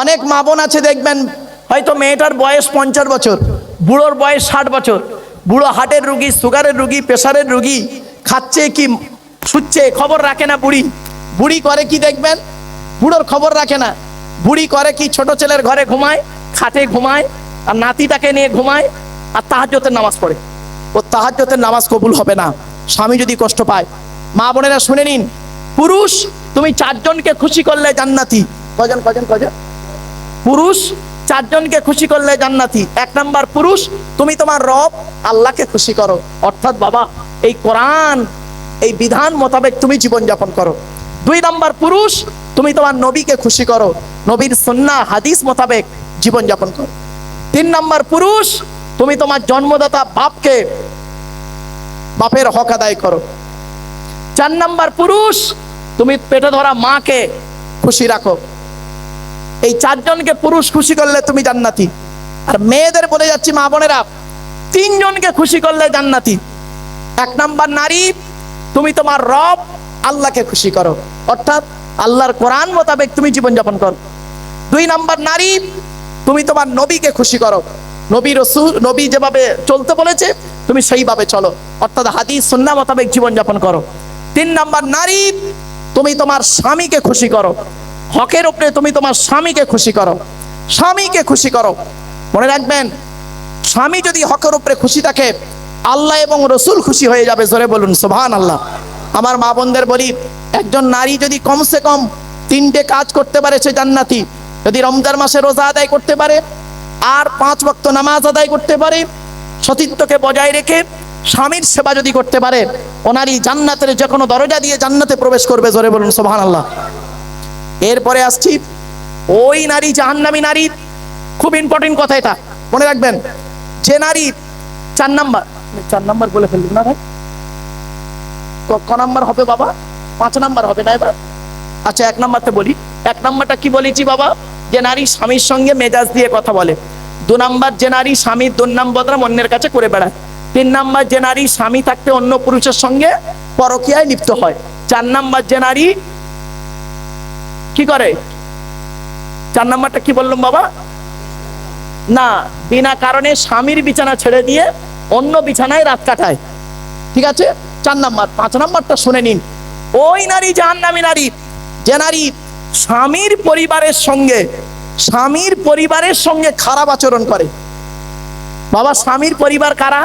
অনেক মা বোন আছে, দেখবেন, হয়তো মেয়েটার বয়স পঞ্চাশ বছর, বুড়োর বয়স ষাট বছর, বুড়ো হার্টের রুগী, সুগারের রুগী প্রেশারের রুগী, খাচ্ছে কি, শুচ্ছে, খবর রাখে না বুড়ি। বুড়ি করে কি দেখবেন? বুড়োর খবর রাখে না। বুড়ি করে কি ছোট ছেলের ঘরে ঘুমায়, খাটে ঘুমায়, আর নাতিটাকে নিয়ে ঘুমায়, আর তাহাজ্যতের নামাজ পড়ে। ও তাহাজ্যতের নামাজ কবুল হবে না। স্বামী যদি কষ্ট পায়, মা বোনেরা শুনে নিন, পুরুষ, তুমি চারজনকে খুশি করলে জান্নাতি। কজন কজন কজন? পুরুষ চারজনকে খুশি করলে জান্নাতি। এক নাম্বার পুরুষ, তুমি তোমার রব আল্লাহকে খুশি করো। অর্থাৎ বাবা, এই কোরআন, এই বিধান মোতাবেক তুমি জীবন যাপন করো। দুই নাম্বার পুরুষ, তুমি তোমার নবীকে খুশি করো। নবীর সন্না হাদিস মোতাবেক জীবন যাপন করো। তিন নাম্বার পুরুষ, তুমি তোমার জন্মদাতা বাপকে, বাপের হক আদায় করো। চার নাম্বার পুরুষ, তুমি পেটে ধরা মাকে খুশি রাখো। এই চারজনকে পুরুষ খুশি করলে তুমি জান্নাতি। আর মেয়েদের বলে যাচ্ছি মা বোনেরা, তিনজনকে খুশি করলে জান্নাতি। এক নাম্বার নারী, তুমি তোমার রব আল্লাহকে খুশি করো। অর্থাৎ আল্লাহর কোরআন মোতাবেক তুমি জীবনযাপন করো। দুই নাম্বার নারী, তুমি তোমার নবীকে খুশি করো। নবী রসুল, নবী যেভাবে চলতে বলেছে, তুমি সেইভাবে চলো। অর্থাৎ হাদিস সুন্না মোতাবেক জীবনযাপন করো। তিন নাম্বার নারী, তুমি তোমার স্বামীকে খুশি করো। হকের উপরে তুমি তোমার স্বামীকে খুশি করো, স্বামীকে খুশি করো। মনে রাখবেন, স্বামী যদি হকের উপরে খুশি থাকে, আল্লাহ এবং রসুল খুশি হয়ে যাবে, জোরে বলুন সোভান আল্লাহ আমার মা বোনদের বলি, একজন নারী যদি কমসে কম তিনটে কাজ করতে পারে, সে জান্নাতি। যদি রমজান মাসে রোজা আদায় করতে পারে, আর পাঁচ ওয়াক্ত নামাজ আদায় করতে পারে, সতীত্বকে বজায় রেখে স্বামীর সেবা যদি করতে পারে, ওনারই জান্নাতের যে কোনো দরজা দিয়ে জান্নাতে প্রবেশ করবে, জোরে বলুন সোভান আল্লাহ এরপরে আসছি। ওই নারী জাহান্নামী নারী, খুব ইম্পর্টেন্ট কথা এটা, মনে রাখবেন, যে নারী, চার নাম্বার চার নাম্বার বলে ফেললাম না ভাই? ক নাম্বার হবে বাবা? পাঁচ নাম্বার হবে না এবার? আচ্ছা এক নাম্বারতে বলি। এক নাম্বারটা কি বলেছি বাবা? যে নারী স্বামীর সঙ্গে মেজাজ দিয়ে কথা বলে। দু নাম্বার, যে নারী স্বামীর দুর্নাম বদনাম অন্যের কাছে করে বেড়ায়। তিন নাম্বার, যে নারী স্বামী থাকতে অন্য পুরুষের সঙ্গে পরকীয়ায় লিপ্ত হয়। চার নাম্বার, যে নারী কি করে? চার নাম্বারটা কি বললাম বাবা? না, বিনা কারণে স্বামীর বিছানা ছেড়ে দিয়ে অন্য বিছানায় রাত কাটায়। ঠিক আছে? চার নাম্বার। পাঁচ নাম্বারটা শুনে নিন। ওই নারী জাহান্নামী নারী, যে নারী স্বামীর পরিবারের সঙ্গে, স্বামীর পরিবারের সঙ্গে খারাপ আচরণ করে। বাবা, স্বামীর পরিবার কারা?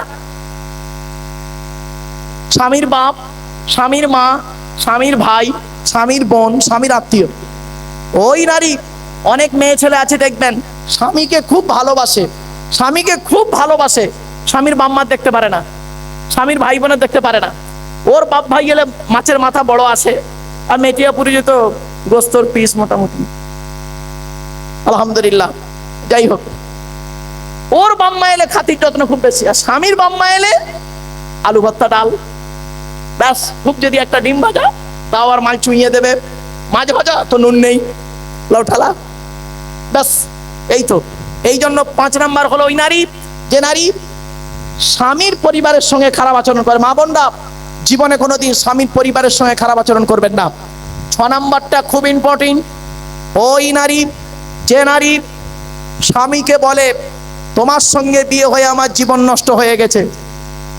স্বামীর বাপ, স্বামীর মা, স্বামীর ভাই, স্বামীর বোন, স্বামীর আত্মীয়। ওই নারী অনেক মেয়ে ছেলে আছে, দেখবেন, স্বামীকে খুব ভালোবাসে, স্বামীকে খুব ভালোবাসে, স্বামীর বাম্মার দেখতে পারে না, স্বামীর ভাই বোনের দেখতে পারে না। ওর বাপ ভাই গেলে মাছের মাথা বড় আছে, আর মেটিয়াপুরি যেত গোস্তর পিস মোটামুটি। আলহামদুলিল্লাহ, যাই হোক। ওর বাম্মা এলে খাতির যত্ন খুব বেশি, আর স্বামীর বাম্মা এলে আলু ভর্তা ডাল। ব্যাস, খুব যদি একটা ডিম ভাজা, তাও আর মাল চুইয়ে দেবে। মাছ ভাজা তো নুন নেই। লাউ ঠালা। ব্যাস, এই তো। এই জন্য পাঁচ নাম্বার হলো ওই নারী, যে নারী স্বামীর পরিবারের সঙ্গে খারাপ আচরণ করে। মা বোনরা, জীবনে কোনোদিন স্বামীর পরিবারের সঙ্গে খারাপ আচরণ করবেন না। ছ নাম্বারটা খুব ইম্পর্টেন্ট ওই নারী, যে নারী স্বামীকে বলে, তোমার সঙ্গে বিয়ে হয়ে আমার জীবন নষ্ট হয়ে গেছে।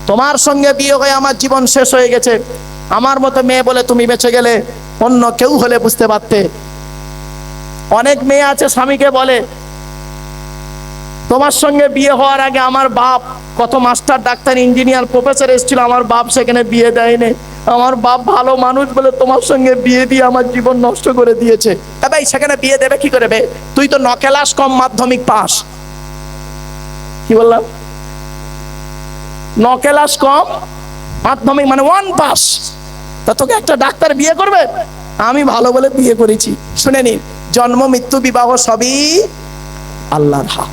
তোমার সঙ্গে বিয়ে হয়ে আমার জীবন শেষ হয়ে গেছে। আমার মতো মেয়ে বলে তুমি বেঁচে গেলে অন্য কেউ হলে বুঝতে পারতে। অনেক মেয়ে আছে, স্বামীকে বলে, তোমার সঙ্গে বিয়ে হওয়ার আগে আমার বাপ কত মাস্টার, ডাক্তার, ইঞ্জিনিয়ার, প্রফেসর এসেছিল, আমার বাপ সেখানে বিয়ে দেয়নি। আমার বাপ ভালো মানুষ বলে তোমার সঙ্গে বিয়ে দিয়ে আমার জীবন নষ্ট করে দিয়েছে। ভাই, সেখানে বিয়ে দেবে কি করে বে? তুই তো নকেলাস কম মাধ্যমিক পাস। কি বললাম? নকেলাস কম মাধ্যমিক মানে ওয়ান পাস তা তোকে একটা ডাক্তার বিয়ে করবে? আমি ভালো বলে বিয়ে করেছি। শুনে নিন, জন্ম, মৃত্যু, বিবাহ সবই আল্লাহর হাত।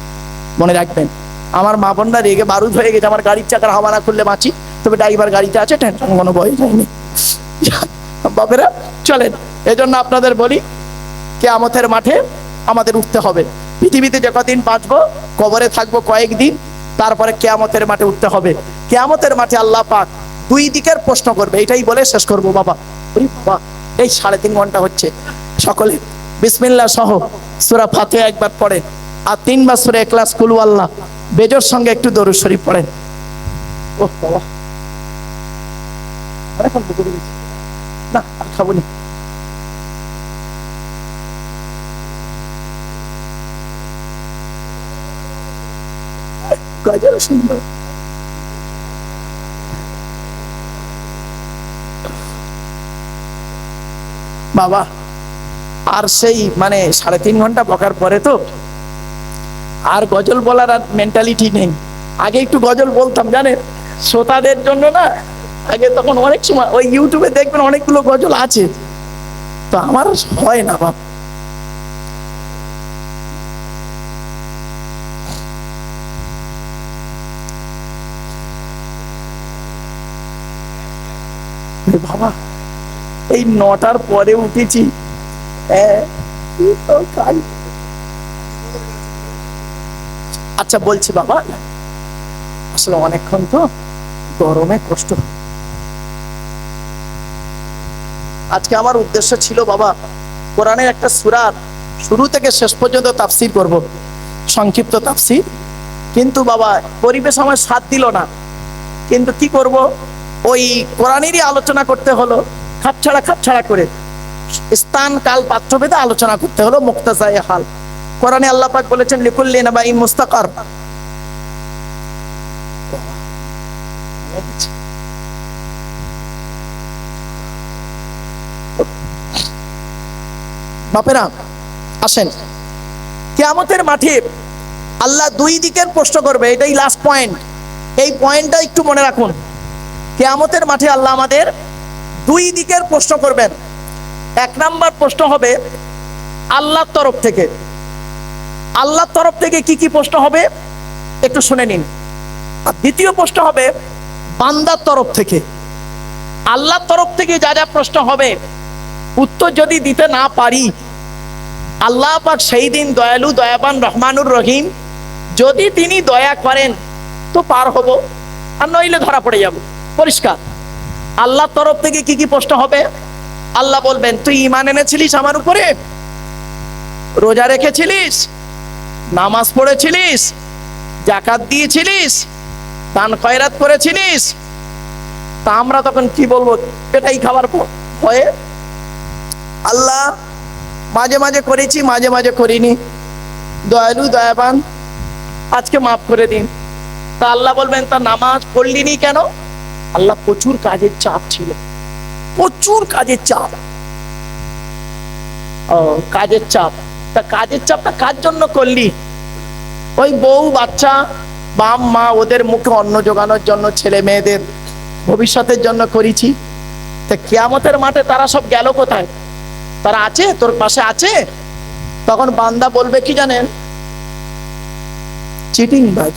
মনে রাখবেন, আমার মা বোনরা রেগে বারুদ হয়ে গেছে, আমার গাড়ির চাকার হাওয়া খুললে বাঁচি। তবে ড্রাইভার গাড়িতে আছে টেনশন কোনো ভয় যায়নি। বাপেরা, চলেন, এজন্য আপনাদের বলি, কেয়ামতের মাঠে আমাদের উঠতে হবে। পৃথিবীতে যে কদিন বাঁচবো, কবরে থাকব কয়েকদিন, তারপরে কেয়ামতের মাঠে উঠতে হবে। কেয়ামতের মাঠে আল্লাহ পাক দুই দিকের প্রশ্ন করবে, এটাই বলে শেষ করব, বাবা। ওরে বাবা, এই সাড়ে তিন ঘণ্টা হচ্ছে। সকলে বিসমিল্লা সহ সুরা ফাতে একবার পড়েন। আর তিনবার সুরা একলাস কুলু আল্লাহ। বেজোর সঙ্গে একটু দরুদ শরীফ পড়েন। ও বাবা। না খাব নি। সুন্দর বাবা। আর সেই মানে সাড়ে তিন ঘণ্টা বকার পরে তো আর গজল বলার আর মেন্টালিটি নেই। আগে একটু গজল বলতাম, জানেন? শ্রোতাদের জন্য না, আগে তখন অনেক সময় ওই ইউটিউবে দেখবেন অনেকগুলো গজল আছে। তো আমার হয় না বাবা বাবা। এই নটার পরে উঠেছি। হ্যাঁ। আচ্ছা বলছি বাবা, আসলে অনেকক্ষণ তো গরমে কষ্ট। আজকে আমার উদ্দেশ্য ছিল বাবা, কোরআনের একটা সুরার শুরু থেকে শেষ পর্যন্ত তাফসির করব। সংক্ষিপ্ত তাফসির। কিন্তু বাবা, পরিবেশ আমার সাথ দিল না। কিন্তু কি করব? ওই কোরআনেরই আলোচনা করতে হলো। খাপছাড়া খাপছাড়া করে। স্থান, কাল পাত্রভেদে আলোচনা করতে হলো মুক্তাজায় হাল। কোরআনে আল্লাহ পাক বলেছেন লিকুল্লিন বা ইন মুস্তাকার। বাপেরা, আসেন। কেয়ামতের মাঠে আল্লাহ দুই দিকের প্রশ্ন করবে, এটাই লাস্ট পয়েন্ট এই পয়েন্টটা একটু মনে রাখুন। কেয়ামতের মাঠে আল্লাহ আমাদের দুই দিকের প্রশ্ন করবেন। এক নাম্বার প্রশ্ন হবে, আল্লাহর তরফ থেকে। আল্লাহর তরফ থেকে কি কি প্রশ্ন হবে? একটু শুনে নিন। আর দ্বিতীয় প্রশ্ন হবে, বান্দার তরফ থেকে। আল্লাহর তরফ থেকে যা যা প্রশ্ন হবে, উত্তর যদি দিতে না পারি, আল্লাহ পাক সেই দিন দয়ালু, দয়াবান রহমানুর রহিম, যদি তিনি দয়া করেন, তো পার হব। আর নইলে ধরা পড়ে যাব। পরিষ্কার। আল্লাহর তরফ থেকে কি কি প্রশ্ন হবে? আল্লাহ বলবেন, তুই ইমান এনেছিলিস আমার উপরে? রোজা রেখেছিলিস? নামাজ পড়েছিলিস? জাকাত দিয়েছিলিস? দান খয়রাত করেছিলিস? তা আমরা তখন কি বলব? এটাই খাবার হয়ে আল্লাহ মাঝে মাঝে করেছি, মাঝে মাঝে করিনি। দয়ালু, দয়াবান, আজকে মাফ করে দিন। তা আল্লাহ বলবেন, তা নামাজ পড়লিনি কেন? আল্লাহ প্রচুর কাজের চাপ ছিল প্রচুর কাজের চাপ। কাজের চাপ। তা কাজের চাপটা কার জন্য করলি? ওই বউ, বাচ্চা বাম মা, ওদের মুখে অন্ন জোগানোর জন্য, ছেলে মেয়েদের ভবিষ্যতের জন্য করেছি। তা কিয়ামতের মাঠে তারা সব গেল কোথায়? তারা আছে? তোর পাশে আছে? তখন বান্দা বলবে, কি জানেন? চিটিং বাজ।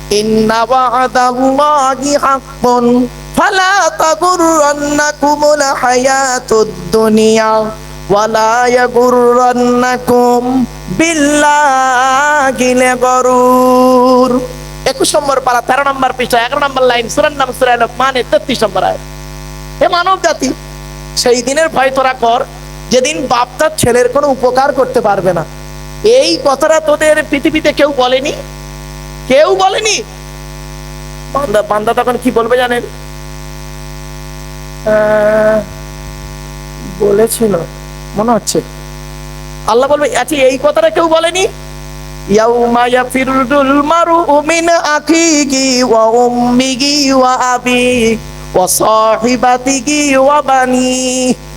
ইন্না ওয়া'দাল্লাহি হাক্কুন فلا تغرنكم الحياة الدنيا ولا يغرنكم بالله الغرور একুশ নম্বর পারা তেরো নম্বর পৃষ্ঠা এগারো নম্বর লাইন সুরান নাম সুরায় মানে তেত্রিশ নম্বর আয় হে মানব জাতি সেই দিনের ভয় তোরা কর যেদিন বাপ তার ছেলের কোনো উপকার করতে পারবে না এই কথাটা তোদের পৃথিবীতে কেউ বলেনি কেউ বলেনি? বান্দা বান্দা তখন কি বলবে জানেন? বলেছিল। মনে হচ্ছে। আল্লাহ বলবে আচ্ছা এই কথাটা কেউ বলেনি? ইয়াউমা ইয়াফিরুল মারু মিন আখিহি ওয়া উম্মিহি ওয়া আবি ওয়া সাহিবাতিহি ওয়া বানি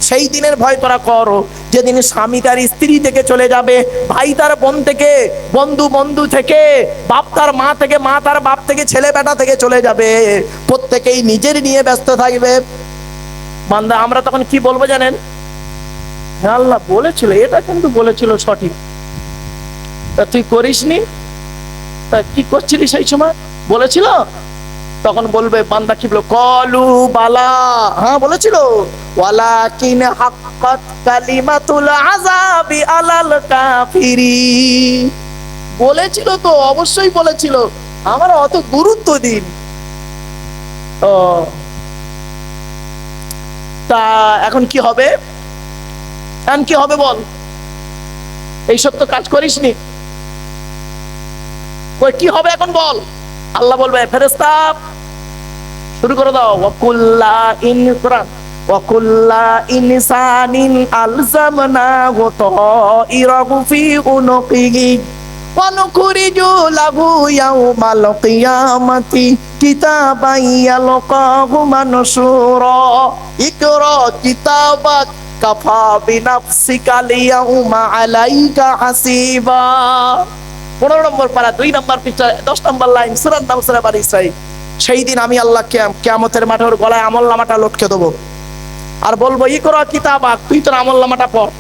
সেই দিনের ভয় তোরা করো। যেদিন স্বামী তার স্ত্রী থেকে চলে যাবে, ভাই তার বোন থেকে, বন্ধু বন্ধু থেকে, বাপ তার মা থেকে, মা তার বাপ থেকে, ছেলে বেটা থেকে চলে যাবে। প্রত্যেকেই নিজের নিয়ে ব্যস্ত থাকবে। বান্দা, আমরা তখন কি বলব জানেন? হ্যাঁ আল্লাহ, বলেছিল, এটা কিন্তু বলেছিল সঠিক। তা তুই করিসনি? তা কি করছিলি সেই সময়? বলেছিল? তখন বলবে, বান্দা কি বলবে কলু বালা। হ্যাঁ বলেছিল। ওয়ালাকিন হাক্কাত কালিমাতুল আযাবি আলাল কাফিরি বলেছিল তো, অবশ্যই বলেছিল। আমার অত গুরুত্ব দিন। ও। তা এখন কি হবে? এখন কি হবে বল? এইসব তো কাজ করিসনি। কই, কি হবে এখন বল? আল্লাহ বলবে ফেরেস্তা শুরু করে দাও। ওয়াকুল্লা ইন কোরআন ওয়াকুল্লা ইনসানিন আলজামনা তাইরাহু ফি উনুকিহি ونخرج له يوم القيامة كتابا يلقاه منشورا اقرأ كتابك كفى بنفسك اليوم عليك حسيبا পনেরো নম্বর পারা দুই নম্বর পিকচার দশ নম্বর লাইন সুরান নাম সুরা বানি ইসরাইল সেই দিন আমি আল্লাহ কেয়ামতের মাঠে ওর গলায় আমল নামাটা লটকে দেবো আর বলব ই করো কিতাব, তুই তোর আমল নামাটা পড়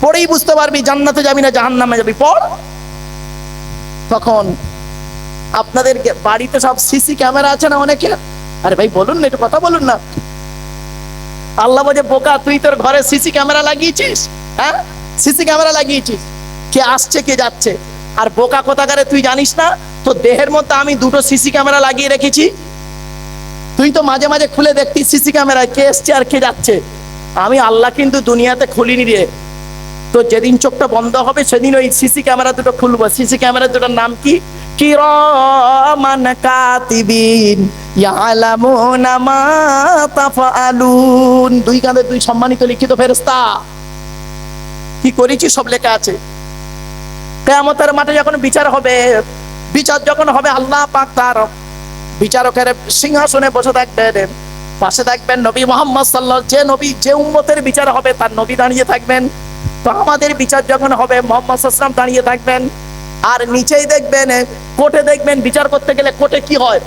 পড়েই বুঝতে পারবি, জান্নাতে যাবি না, জাহান্নামে যাবি পড় তখন আপনাদের বাড়িতে সব সিসি ক্যামেরা আছে না অনেকে? আরে ভাই, বলুন না, একটু কথা বলুন না। আল্লাহ বলে, বোকা, তুই তোর ঘরে সিসি ক্যামেরা লাগিয়েছিস? হ্যাঁ? CC camera লাগিয়েছিস? কে আসছে, কে যাচ্ছে? আর বোকা কোথাকারে তুই জানিস না? তো দেহের মধ্যে আমি দুটো সিসি ক্যামেরা লাগিয়ে রেখেছি। তুই তো মাঝে মাঝে খুলে দেখতি সিসি ক্যামেরায় কে এসছে আর কে যাচ্ছে। আমি আল্লাহ কিন্তু দুনিয়াতে খুলিনি রে। তো যেদিন চোখটা বন্ধ হবে, সেদিন ওই সিসি ক্যামেরা দুটো খুলবো। সিসি ক্যামেরা দুটোর নাম কি? কিরামান কাতিবিন ইয়ালামুনা মা তাফআলুন। দুই কাঁধে দুই সম্মানিত লিখিত ফেরেশতা। কি করেছি সব লেখা আছে। কেয়ামতের মাঠে যখন বিচার হবে, বিচার যখন হবে, আল্লাহ পাক তার বিচারকের সিংহাসনে বসে থাকবেন পাশে থাকবেন নবী মোহাম্মদ সাল্লাহ, যে নবী, যে উম্মতের বিচার হবে, তার নবী দাঁড়িয়ে থাকবেন। তো আমাদের বিচার যখন হবে, মোহাম্মদ সাল্লাম দাঁড়িয়ে থাকবেন। আর নিচেই দেখবেন, কোর্টে দেখবেন, বিচার করতে গেলে কোর্টে কি হয়?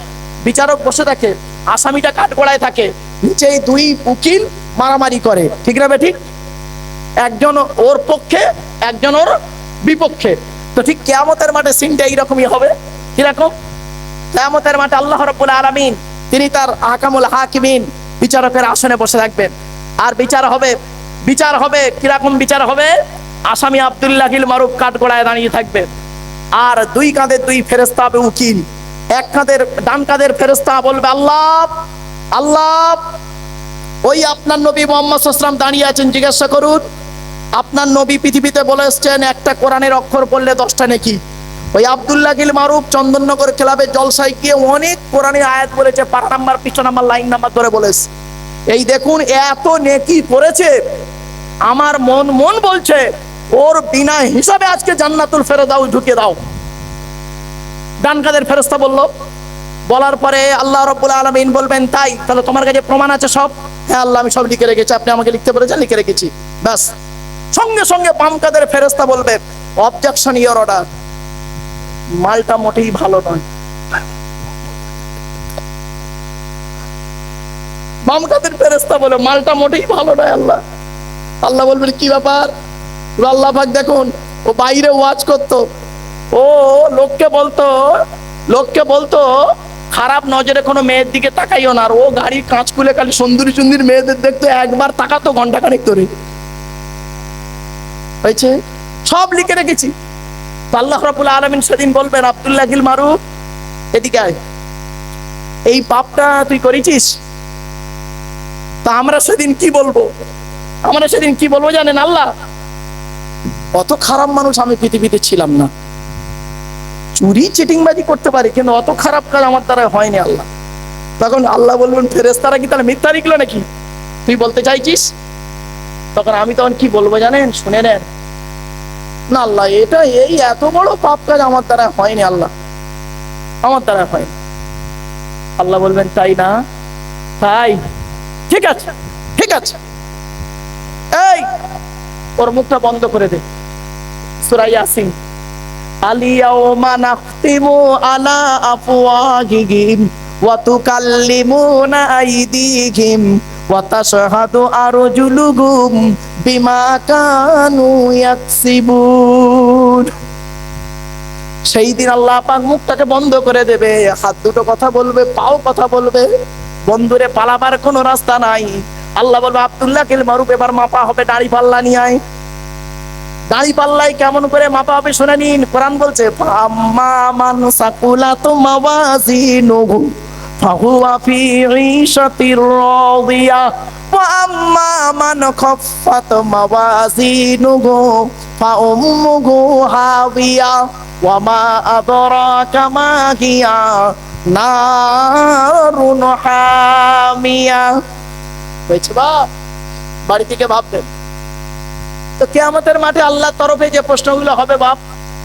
বিচারক বসে থাকে, আসামিটা কাঠগড়ায় থাকে, নিচেই দুই উকিল মারামারি করে। ঠিক না ঠিক একজন ওর পক্ষে, একজন ওর বিপক্ষে। তো ঠিক কেয়ামতের মাঠে সিনটা এইরকমই হবে। কীরকম? কেয়ামতের মাঠে আল্লাহ রব্বুল আলামিন, তিনি তার আকামুল হাকিমিন বিচারকের আসনে বসে থাকবেন। আর বিচার হবে বিচার হবে, কীরকম বিচার হবে? আসামি আব্দুল্লাহ গিল মারুফ কাঠগোড়ায় দাঁড়িয়ে থাকবে। আর দুই কাঁধের দুই ফেরেস্তা হবে উকিল। এক কাঁধের, ডান কাঁধের ফেরেস্তা বলবে, আল্লাহ আল্লাহ, ওই আপনার নবী মোহাম্মদ সাল্লাম দাঁড়িয়ে আছেন, জিজ্ঞাসা করুন। আপনার নবী পৃথিবীতে বলে এসছেন, একটা কোরআনের অক্ষর পড়লে দশটা নেকি? ওই আব্দুল্লাহ গিল মারুফ চন্দননগর ক্লাবে জলসায় গিয়ে অনেক কোরআনের আয়াত বলেছে পারা নাম্বার পৃষ্ঠা নাম্বার, লাইন নাম্বার ধরে বলেছে। এই দেখুন, এত নেকি পড়েছে আমার মন মন বলছে, ওর বিনা হিসাবে আজকে জান্নাতুল ফেরদাউ ঢুকিয়ে দাও। ডান কাদের ফেরস্তা বলল, বলার পরে আল্লাহ রব্বুল আলমিন বলবেন, তাই, তাহলে তোমার কাছে প্রমাণ আছে সব? হ্যাঁ আল্লাহ, আমি সব লিখে রেখেছি, আপনি আমাকে লিখতে বলেছেন, লিখে রেখেছি। ব্যাস। সঙ্গে সঙ্গে বাম কাদের ফেরস্তা বলবে অবজেকশন ইওর অর্ডার মালটা মোটেই ভালো নয়। ফেরস্তা বলে, মালটা মোটেই ভালো নয় আল্লাহ। আল্লাহ বলবেন, কি ব্যাপার? আল্লাহ পাক দেখুন, ও বাইরে ও, লোককে বলতো লোককে বলতো, খারাপ নজরে কোনো মেয়ের দিকে তাকাইও না। আর ও গাড়ির কাঁচ খুলে খালি সুন্দরী সুন্দরী মেয়েদের দেখতো, একবার তাকাতো ঘণ্টা খানিক ধরে। হয়েছে? সব লিখে রেখেছি। আল্লাহ রাবুল আলমিন সেদিন বলবেন, আব্দুল্লাহ গিল মারুফ, এদিকে। এই পাপটা তুই করেছিস? তা আমরা সেদিন কি বলব? আমরা সেদিন কি বলব জানেন আল্লাহ? অত খারাপ মানুষ আমি পৃথিবীতে ছিলাম না। চুরি, চিটিংবাজি করতে পারি, কিন্তু অত খারাপ কাজ আমার দ্বারা হয়নি আল্লাহ। তখন আল্লাহ বলবেন ফেরেস্তারা কি তাহলে মিথ্যা লিখলো নাকি? তুই বলতে চাইছিস? তখন আমি তখন কি বলব জানেন? শুনে নেন। না আল্লাহ, এটা এই এত বড় পাপ কাজ আমার দ্বারা হয়নি আল্লাহ। আমার দ্বারা হয়নি। আল্লাহ বলবেন, তাই না? তাই। ঠিক আছে ঠিক আছে। এই, ওর মুখটা বন্ধ করে দে। সুরাই ইয়াসিন। আলিয়াউমা নাখতিমু আলা আফওয়াহিহিম ওয়া তুকাল্লিমুনা আইদিহিম সেই দিন আল্লাহ পাক মুখটাকে বন্ধ করে দেবে, হাত দুটো কথা বলবে, পাও কথা বলবে, বন্ধুরে পালাবার কোনো রাস্তা নাই। আল্লাহ বলবে, আব্দুল্লাহ কিল মারুপ এবার মাপা হবে দাড়ি পাল্লা নিয়ে আয়। দাড়ি পাল্লাই কেমন করে মাপা হবে শুনে নিন। কোরআন বলছে আম্মা মান ওয়া আম্মা মান খাফফাত মাওয়াজিনুহু ফাউম্মুহু হাবিয়া ওয়া মা আদরাকা মা হিয়া নারুন হামিয়া হয়েছে বা? বাড়ি থেকে ভাববেন তো কেয়ামতের মাঠে আল্লাহর তরফে যে প্রশ্নগুলো হবে বাপ,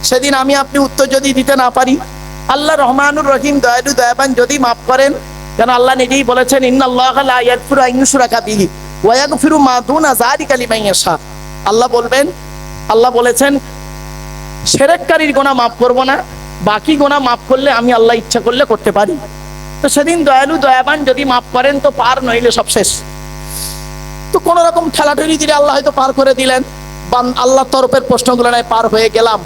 সেদিন আমি আপনি উত্তর যদি দিতে না পারি আল্লাহ রহমানুর রহিম, দয়ালু, দয়াবান, যদি মাফ করেন। কেন আল্লাহ নিজেই বলেছেন আল্লাহ বলবেন, আল্লাহ বলেছেন, সেরেককারীর গোনা মাফ করব না, বাকি গোনা মাফ করলে আমি আল্লাহ ইচ্ছা করলে করতে পারি তো সেদিন দয়ালু, দয়াবান যদি মাফ করেন তো পার, নইলে সব শেষ। তো কোন রকম ঠেলাঠেলি দিলে আল্লাহ হয়তো পার করে দিলেন। আল্লাহ তরফের প্রশ্নগুলো নাই, পার হয়ে গেলাম।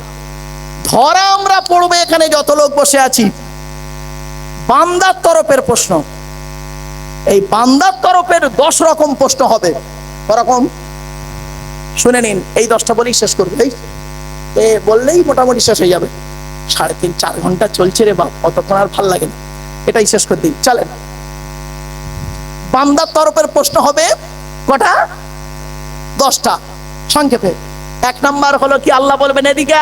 ধরা আমরা পড়বে এখানে যত লোক বসে আছি। বান্দার তরফের প্রশ্ন। এই বান্দার তরফের দশ রকম প্রশ্ন হবে। ওরকম শুনে নিন, এই দশটা বলেই শেষ করবে। এই বললেই মোটামুটি শেষ হয়ে যাবে। সাড়ে তিন, চার ঘণ্টা চলছে রে বাপ, অতক্ষণ আর ভালো লাগে না। এটাই শেষ করে দিই। চলেন। বান্দার তরফের প্রশ্ন হবে কটা? দশটা। সংক্ষেপে। এক নাম্বার হলো কি আল্লাহ বলবেন, এদিকে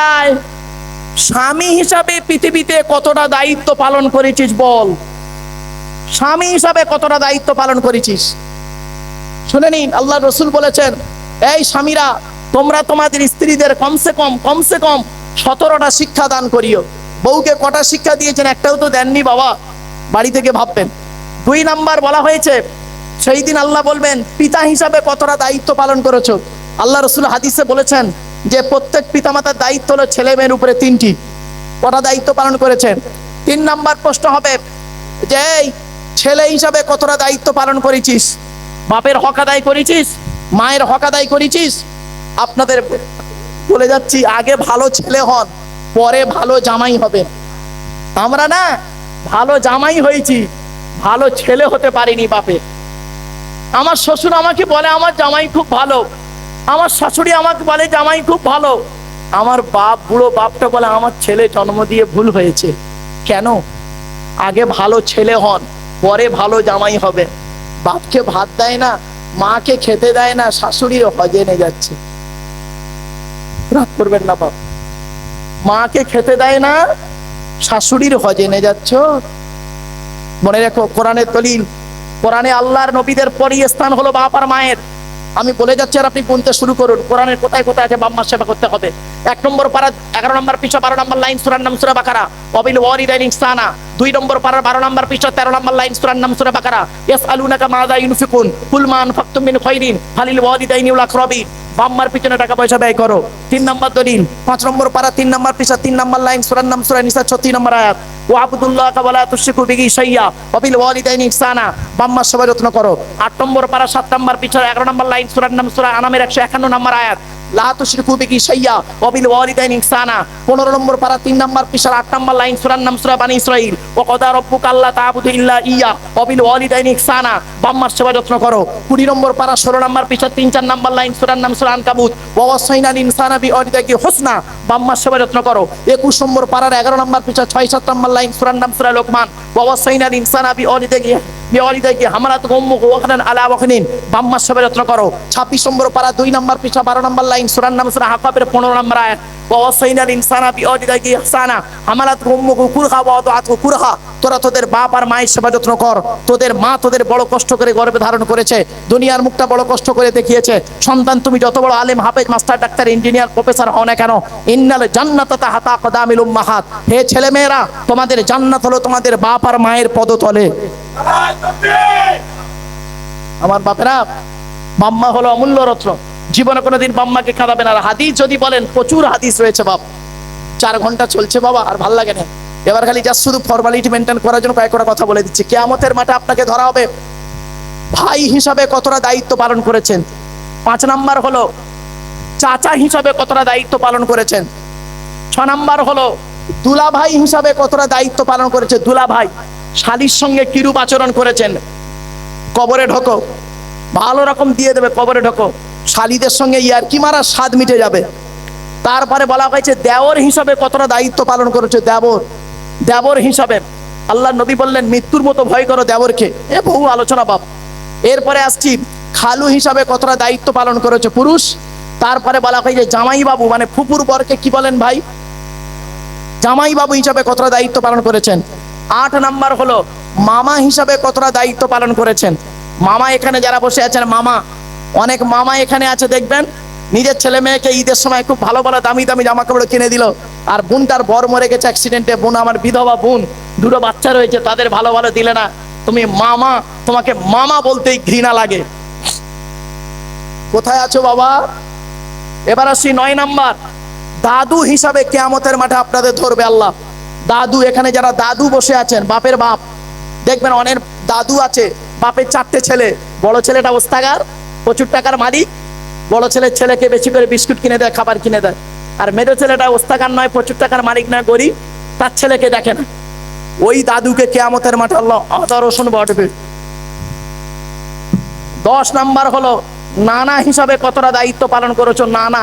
স্বামী হিসাবে পৃথিবীতে কতটা দায়িত্ব পালন করেছিস বল? স্বামী হিসাবে কতটা দায়িত্ব পালন করেছিস? শুনে নিন, আল্লাহ রসুল বলেছেন, এই স্বামীরা, তোমরা তোমাদের স্ত্রীদের কমসে কম কমসে কম সতেরোটা শিক্ষা দান করিও। বউকে কটা শিক্ষা দিয়েছেন একটাও তো দেননি বাবা, বাড়ি থেকে ভাববেন। দুই নাম্বার বলা হয়েছে, সেই দিন আল্লাহ বলবেন, পিতা হিসাবে কতটা দায়িত্ব পালন করেছ? আল্লাহ রসুল হাদিসে বলেছেন যে প্রত্যেক পিতামাতার দায়িত্ব হলো ছেলে মেয়ের উপরে তিনটি। কটা দায়িত্ব পালন করেছেন তিন নাম্বার প্রশ্ন হবে যে এই ছেলে হিসাবে কতটা দায়িত্ব পালন করেছিস? বাপের হক আদায় করেছিস? মায়ের হক আদায় করেছিস? আপনাদের বলে যাচ্ছি, আগে ভালো ছেলে হন, পরে ভালো জামাই হবে। আমরা না ভালো জামাই হয়েছি, ভালো ছেলে হতে পারিনি বাপে। আমার শ্বশুর আমাকে বলে, আমার জামাই খুব ভালো। আমার শাশুড়ি আমাকে বলে জামাই খুব ভালো। আমার বাপ, বুড়ো বাপটা বলে, আমার ছেলে জন্ম দিয়ে ভুল হয়েছে। কেন? আগে ভালো ছেলে হন, পরে ভালো জামাই হবে। বাপকে ভাত দেয় না, মাকে খেতে দেয় না শাশুড়ির হজে এনে যাচ্ছে। রাগ করবেন না বাপ। মাকে খেতে দেয় না, শাশুড়ির হজে এনে যাচ্ছ? মনে রেখো, কোরআনের দলিল। কোরআনে আল্লাহর নবীদের পরই স্থান হলো বাপ আর মায়ের। আমি বলে যাচ্ছি আর আপনি গুনতে শুরু করুন। কোরআনের কোথায় কোথায় আছে বাম্মার সেবা করতে হবে? এক নম্বর পাড়া এগারো নম্বর পিছু বারো নম্বর লাইন সুরার নাম সুরা বাকারা। অবিল ওয়ারিদাইন ইনসানা। দুই নম্বর পাড়ার বারো নম্বর পিছু তেরো নম্বর লাইন, সুরার নাম সুরা বাকারা। ইয়াস আলুনাকা মাদা ইউনফিকুন কুল মান ফাকতুম মিন খাইরিন, ফালিল ওয়ালিদাইনি ওয়াল আকরাবিন বাম্মার পিছনে টাকা পয়সা ব্যয় করো। তিন নম্বর দলিল, পাঁচ নম্বর পারা তিন নম্বর পিছা তিন নম্বর লাইন, সুরার নাম সুরা নিসা ছত্রিশ নম্বর আয়াত। ও আবদুল্লাহ কাবালা তুশিকু বিগি সাইয়া অবিল ওয়ালিদাইনি ইহসানা। বাম্মার সেবা যত্ন করো। আট নম্বর পারা সাত নম্বর পিছনে এগারো নম্বর লাইন, সুরার নাম সুরা আনামের একশো একান্ন নম্বর আয়াত। লা তুশরিকু শাইয়া ওয়া বিল ইহসানা। 15 নম্বর পারা 3 নম্বর পিছার 8 নম্বর লাইন সূরার নাম সূরা বানি বাম্মার সেবা যত্ন করো। 20 নম্বর পারা 16 নম্বর পিছার 3 4 নম্বর লাইন সূরার নাম সূরা আনকাবুত। ওয়া ওয়াসাইনাল ইনসানা বিওয়ালিদাইহি হুসনা। বাম্মার সেবা যত্ন করো। 21 নম্বর পারার 11 নম্বর পিছার 6 7 নম্বর লাইন সূরার নাম সূরা লোকমান। বিওয়ালিদাইহি হামারাত উম্মুহু ওয়াহনান আলা ওয়াহনিন বাম্মার সবে যত্ন করো। 26 নম্বর পারা 2 নম্বর পিছা 12 নম্বর লাইন, সুরান নাম সুরা হাকাবের 15 নম্বর আয়াত। সেবা যত্ন কর। তোদের মা তোদের বড় কষ্ট করে ধারণ করেছে। দুনিয়ার মুখটা বড় কষ্ট করে দেখিয়েছে। সন্তান, তুমি যত বড় আলেম মাস্টার, ডাক্তার, ইঞ্জিনিয়ার, প্রফেসর হও না কেন? ইন্নাল জান্নাত হে তোমাদের জান্নাত হলো তোমাদের বাপ আর মায়ের পদতলে। আমার বাপেরা, বাম্মা হলো অমূল্য রত্ন। জীবনে কোনোদিন বাম্মাকে কাঁদাবে না। আর হাদিস যদি বলেন, প্রচুর হাদিস রয়েছে বাপ। চার ঘণ্টা চলছে বাবা, আর ভালো লাগে না। এবার খালি যা শুধু ফর্মালিটি মেনটেন করার জন্য কয়েকটা কথা বলে দিচ্ছি। কেয়ামতের মাঠে আপনাকে ধরা হবে। ভাই হিসাবে কতটা দায়িত্ব পালন করেছেন? পাঁচ নাম্বার হলো, চাচা হিসাবে কতটা দায়িত্ব পালন করেছেন? ছ নাম্বার হলো দুলা ভাই হিসাবে কতটা দায়িত্ব পালন করেছে? দুলা ভাই শালির সঙ্গে কিরূপ আচরণ করেছেন? কবরে ঢোকো। ভালো রকম দিয়ে দেবে, কবরে ঢোকো। শালিদের সঙ্গে ইয়ার কি মারা স্বাদ মিটে যাবে? তারপরে বলা হয়েছে, দেওর হিসাবে কতটা দায়িত্ব পালন করেছে? দেবর দেবর হিসাবে। আল্লাহ নবী বললেন, মৃত্যুর মতো ভয় করো দেবরকে এ বহু আলোচনা বাপ। এরপরে আসছি, খালু হিসাবে কতটা দায়িত্ব পালন করেছে? পুরুষ। তারপরে বলা হয়েছে জামাই বাবু মানে ফুপুর বরকে কি বলেন ভাই? জামাই বাবু হিসাবে কতটা দায়িত্ব পালন করেছেন? আট নাম্বার হলো, মামা হিসাবে কতটা দায়িত্ব পালন করেছেন? মামা এখানে যারা বসে আছেন, মামা অনেক মামা এখানে আছে, দেখবেন? নিজের ছেলে মেয়েকে ঈদের সময় খুব ভালো ভালো দামি দামি জামা কাপড় কিনে দিল। আর বোন তার বর মরে গেছে অ্যাক্সিডেন্টে বোন আমার বিধবা বোন, দুটো বাচ্চা রয়েছে, তাদের ভালো ভালো দিলে না। তুমি মামা, তোমাকে মামা বলতেই ঘৃণা লাগে। কোথায় আছো বাবা? এবার আসি নয় নাম্বার। দাদু হিসাবে কেয়ামতের মাঠে আপনাদের ধরবে আল্লাহ। দাদু, এখানে যারা দাদু বসে আছেন, বাপের বাপ, দেখবেন অনেক দাদু আছে, বাপের চারটে ছেলে। বড় ছেলেটা ওস্তাগার প্রচুর টাকার মালিক। বড় ছেলের ছেলেকে বেশি করে বিস্কুট কিনে দেয়, খাবার কিনে দেয়। আর মেজো ছেলেটা ওস্তাগার নয়, প্রচুর টাকার মালিক নয় গরিব। তার ছেলেকে দেখে না। ওই দাদুকে কেয়ামতের মাঠে আল্লাহ অদর্শন বটবে দশ নাম্বার হলো, নানা হিসাবে কতটা দায়িত্ব পালন করেছ, নানা।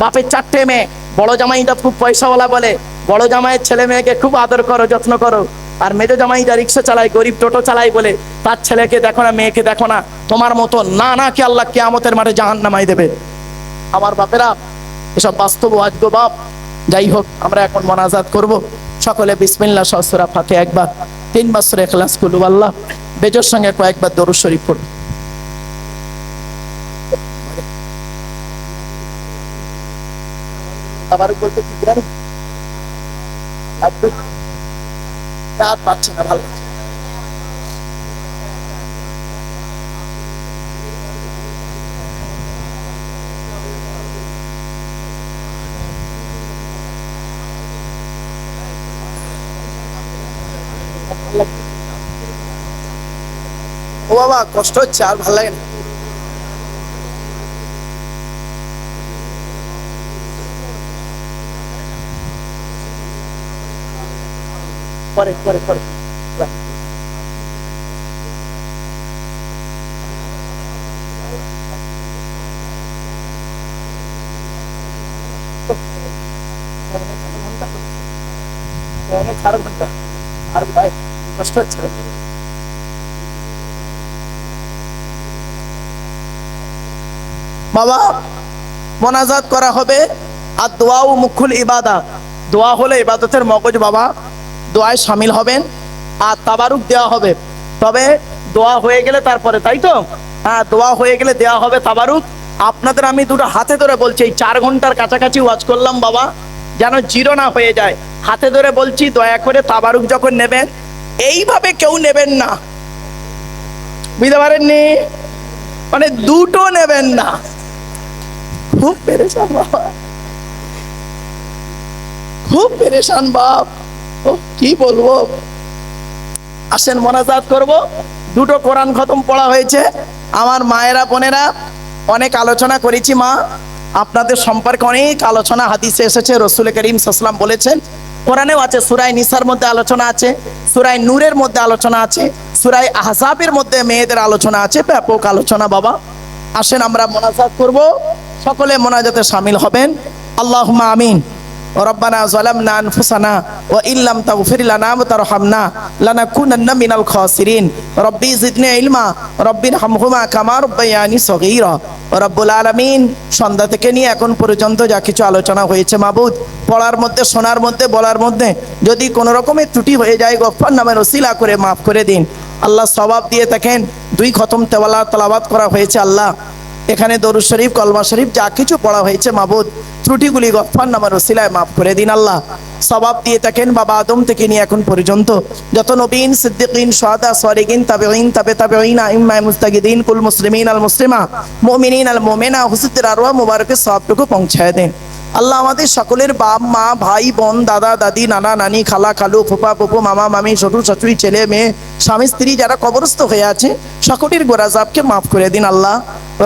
বাপের চারটে মেয়ে, বড় জামাইটা খুব পয়সাওয়ালা বলে, বড় জামাইয়ের ছেলে মেয়েকে খুব আদর করো, যত্ন করো। আর মেজো জামাইটা রিক্সা চালায়, গরিব টোটো চালাই বলে, তার ছেলেকে দেখো না, মেয়েকে দেখো না, তোমার মতো না না কে আল্লাহ কেয়ামতের মাঠে জাহান নামাই দেবে। আমার বাপেরা, এসব বাস্তব আজগো বাপ। যাই হোক, আমরা এখন মনাজাত করব। সকলে বিসমিল্লা সসরা ফাতে একবার, তিন বছর এখলাস কুলু আল্লাহ। বেজোর সঙ্গে কয়েকবার দরুদ শরীফ পড়ব আবার বলতে কি জানো? রাত পাচ্ছে না ভালো ও বাবা কষ্ট হচ্ছে আর ভালো লাগে না। পরে পরে পরে। চার ঘণ্টা। আর ভাই কষ্ট হচ্ছে বাবা মোনাজাত করা হবে। আর দোয়া ও মুখুল ইবাদা। দোয়া হলো ইবাদতের মগজ বাবা। দোয়ায় সামিল হবেন আর তাবারুক দেওয়া হবে। তবে দোয়া হয়ে গেলে তারপরে, তাই তো? হ্যাঁ দোয়া হয়ে গেলে দেওয়া হবে তাবারুক। আপনাদের আমি দুটো হাতে ধরে বলছি, এই চার ঘণ্টার কাছাকাছি ওয়াজ করলাম বাবা, যেন জিরো না হয়ে যায়। হাতে ধরে বলছি, দয়া করে তাবারুক যখন নেবেন, এইভাবে কেউ নেবেন না। বুঝতে পারেননি? মানে দুটো নেবেন না। খুব পেরেশান বাবা। খুব পেরেশান বাপ। কি বলব? আসেন মোনাজাত করব। দুটো কোরআন খতম পড়া হয়েছে। আমার মায়েরা, বোনেরা, অনেক আলোচনা করেছি মা। আপনাদের সম্পর্কে অনেক আলোচনা, হাদিসে এসেছে। রসুল করিম সাসলাম বলেছেন, কোরআনেও আছে সুরাই নিসার মধ্যে আলোচনা আছে সুরাই নূরের মধ্যে আলোচনা আছে সুরাই আহসাবের মধ্যে মেয়েদের আলোচনা আছে। ব্যাপক আলোচনা, বাবা। আসেন আমরা মোনাজাত করব। সকলে মোনাজাতে সামিল হবেন। আল্লাহ আমিন। রব্বানা ظلمنا انفسنا وان ইল্লাম تغفر لنا وترحمنا لنكونن من মিনাল ربي রব্বি علما ইলমা ارحمهما كما ربياني صغيرا সগীরা। রব্বুল সন্ধ্যা থেকে নিয়ে এখন পর্যন্ত যা কিছু আলোচনা হয়েছে মাবুদ, পড়ার মধ্যে, শোনার মধ্যে, বলার মধ্যে, যদি কোন রকমের ত্রুটি হয়ে যায় গফর নামের ওসিলা করে মাফ করে দিন। আল্লাহ সবাব দিয়ে থাকেন, দুই খতম তেওয়ালা তালাবাদ করা হয়েছে আল্লাহ। এখানে দরুদ শরীফ, কলমা শরীফ, যা কিছু পড়া হয়েছে মাবুদ। ত্রুটিগুলি গফফার নামের ওসিলায় মাফ করে দিন আল্লাহ। সবাব দিয়ে থাকেন বাবা আদম থেকে নিয়ে এখন পর্যন্ত। যত নবীন, সিদ্দিকিন সোহাদা সরিকিন তাবেঈন, তাবে তাবেঈন আইম্মায়ে মুস্তাগিদিন, কুল মুসলিমিন, আল মুসলিমা, মুমিনিন, আল মুমিনা হুসুদের আরওয়া মুবারকের সবটুকু পৌঁছায় দেন। আল্লাহ আমাদের সকলের বাপ, মা, ভাই, বোন, দাদা, দাদি, নানা, নানি, খালা, খালু, ফুপা, ফুপু, মামা, মামি, শ্বশুর, শাশুড়ি, ছেলে, মেয়ে, স্বামী, স্ত্রী যারা কবরস্থ হয়ে আছে, সকলের গোরাজাবকে মাফ করে দিন আল্লাহ।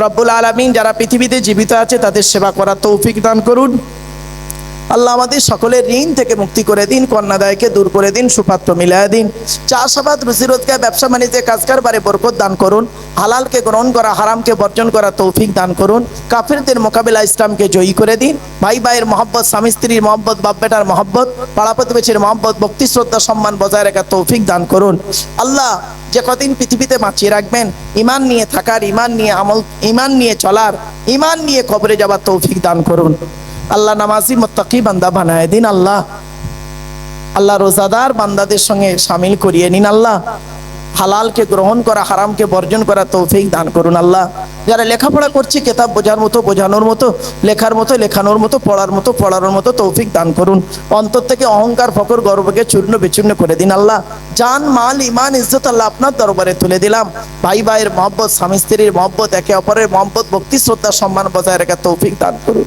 রব্বুল আলমিন যারা পৃথিবীতে জীবিত আছে তাদের সেবা করার তৌফিক দান করুন। আল্লাহ আমাদের সকলের ঋণ থেকে মুক্তি করে দিন, কন্যাদায়কে দূর করে দিন, সুপাত্র মিলায় দিন। চাষাবাদ রুজি রোজগার ব্যবসা বাণিজ্যে কাজ কারবারে বরকত দান করুন। হালালকে গ্রহণ করা, হারামকে বর্জন করা তৌফিক দান করুন। কাফিরদের মোকাবিলা ইসলামকে জয়ী করে দিন। ভাই ভাইয়ের মহব্বত, স্বামী স্ত্রীর মহব্বত বাপ বেটার মহব্বত, পাড়া প্রতিবেশীর মহব্বত, ভক্তি, শ্রদ্ধা, সম্মান বজায় রাখার তৌফিক দান করুন। আল্লাহ যে কদিন পৃথিবীতে বাঁচিয়ে রাখবেন ইমান নিয়ে থাকার ইমান নিয়ে আমল ইমান নিয়ে চলার ইমান নিয়ে কবরে যাবার তৌফিক দান করুন। আল্লাহ নামাজি মোত্তাকি বান্দা বানায় দিন আল্লাহ। আল্লাহ রোজাদার বান্দাদের সঙ্গে সামিল করিয়ে নিন আল্লাহ। হালালকে গ্রহণ করা, হারামকে বর্জন করা তৌফিক দান করুন আল্লাহ। যারা লেখাপড়া করছে, কেতাব বোঝার মতো, বোঝানোর মতো, লেখার মতো, লেখানোর মতো, পড়ার মতো, পড়ানোর মতো তৌফিক দান করুন। অন্তর থেকে অহংকার, ফকর, গর্বকে চূর্ণ বিচূর্ণ করে দিন আল্লাহ। জান, মাল, ইমান, ইজ্জত আল্লাহ আপনার দরবারে তুলে দিলাম। ভাই ভাইয়ের মহব্বত, স্বামী স্ত্রীর মহব্বত, একে অপরের মহব্বত, ভক্তি, শ্রদ্ধা, সম্মান বজায় রাখার তৌফিক দান করুন।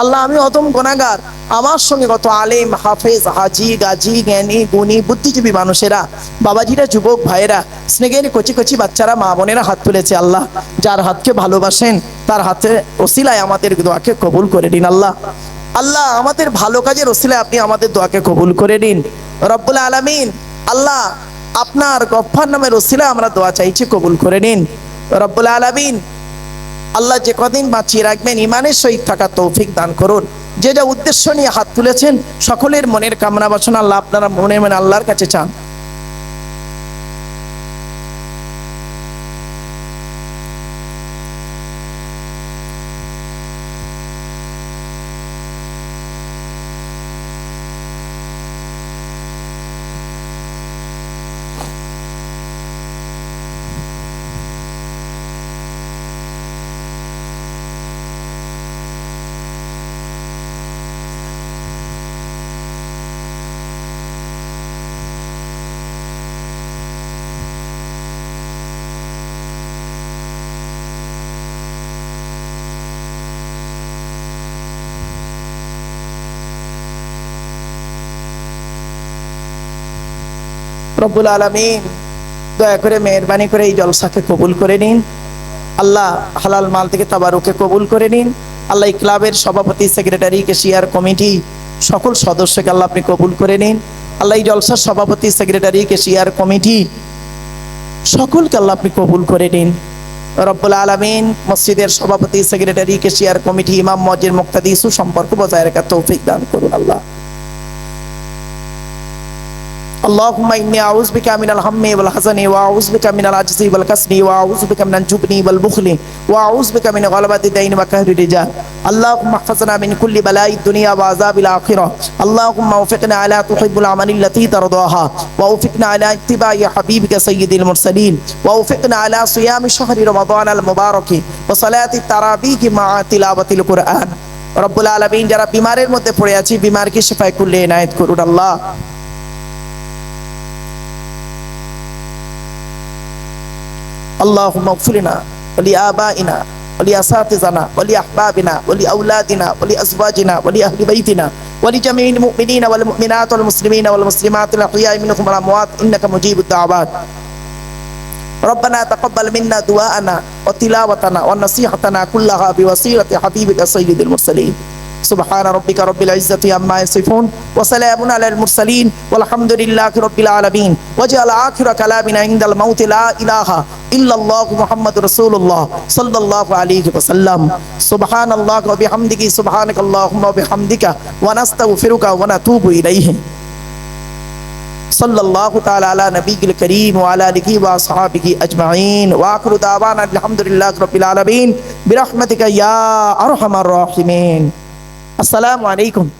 আল্লাহ, আমি অতম গোনাগার আমার সঙ্গে কত আলেম, হাফেজ, হাজি, গাজী, জ্ঞানী, গুণী, বুদ্ধিজীবী মানুষেরা, বাবাজিরা, যুবক ভাইয়েরা, স্নেহের কচি কচি বাচ্চারা, মা বোনেরা হাত তুলেছে আল্লাহ, যার হাতকে ভালোবাসেন, তার হাতে ওসিলায় আমাদের দোয়াকে কবুল করে দিন আল্লাহ। আল্লাহ, আমাদের ভালো কাজের ওসিলায় আপনি আমাদের দোয়াকে কবুল করে দিন রব্বুল আলমিন, আল্লাহ, আপনার গফার নামের ওসিলায় আমরা দোয়া চাইছি কবুল করে নিন। রব্বুল আলমিন, আল্লাহ যে কদিন বাঁচিয়ে রাখবেন ইমানের সহিত থাকা তৌফিক দান করুন। যে যা উদ্দেশ্য নিয়ে হাত তুলেছেন, সকলের মনের কামনা বাসনা আল্লাহ আপনারা মনে মনে আল্লাহর কাছে চান। রব্বুল আলমিন, দয়া করে মেহরবানি করে এই জলসাকে কবুল করে নিন। আল্লাহ হালাল মাল থেকে তাবারুকে কবুল করে নিন। আল্লাহ ক্লাবের সভাপতি, সেক্রেটারি, কেশিয়ার কমিটি সকল সদস্যকে আল্লাহ আপনি কবুল করে নিন। আল্লাহ জলসার সভাপতি, সেক্রেটারি, কেশিয়ার কমিটি সকলকে আল্লাহ আপনি কবুল করে নিন। রব্বুল আলমিন, মসজিদের সভাপতি, সেক্রেটারি, কেশিয়ার কমিটি, ইমাম, মজির, মুক্তাদি, সুসম্পর্ক বজায় রাখার তৌফিক দান করুন আল্লাহ। اللهم إني أعوذ بك من الهم والحزن وأعوذ بك من العجز والكسل وأعوذ بك من الجبن والبخل وأعوذ بك من غلبة الدين وقهر الرجال اللهم احفظنا من كل بلاء الدنيا وعذاب الآخرة اللهم وفقنا على تحب العمل التي ترضاها ووفقنا على اتباع حبيبك سيد المرسلين ووفقنا على صيام شهر رمضان المبارك وصلاة التراويح مع تلاوة القرآن রব্বুল আলমিন যারা বিমারের মধ্যে পড়ে আছি বিমারকে সেফায় করলে এনায়েত করুন আল্লাহ اللهم اغفر لنا ولآبائنا ولأساتذتنا ولأحبابنا ولأولادنا ولأزواجنا ولأهل بيتنا ولجميع المؤمنين والمؤمنات والمسلمين والمسلمات الأحياء منهم والأموات. إنك مجيب الدعوات. ربنا تقبل منا دعاءنا وتلاوتنا ونصيحتنا كلها بوسيلة حبيبك سيد المرسلين. سبحان ربك رب العزة عما يصفون وسلام على المرسلين والحمد لله رب العالمين. وجعل آخر كلامنا عند الموت لا إله إلا الله محمد رسول الله صلى الله عليه وسلم سبحان الله وبحمدك سبحانك اللهم وبحمدك ونستغفرك ونتوب إليه صلى الله تعالى على نبي الكريم وعلى آله وأصحابه أجمعين وآخر دعوانا الحمد لله رب العالمين برحمتك يا أرحم الراحمين السلام عليكم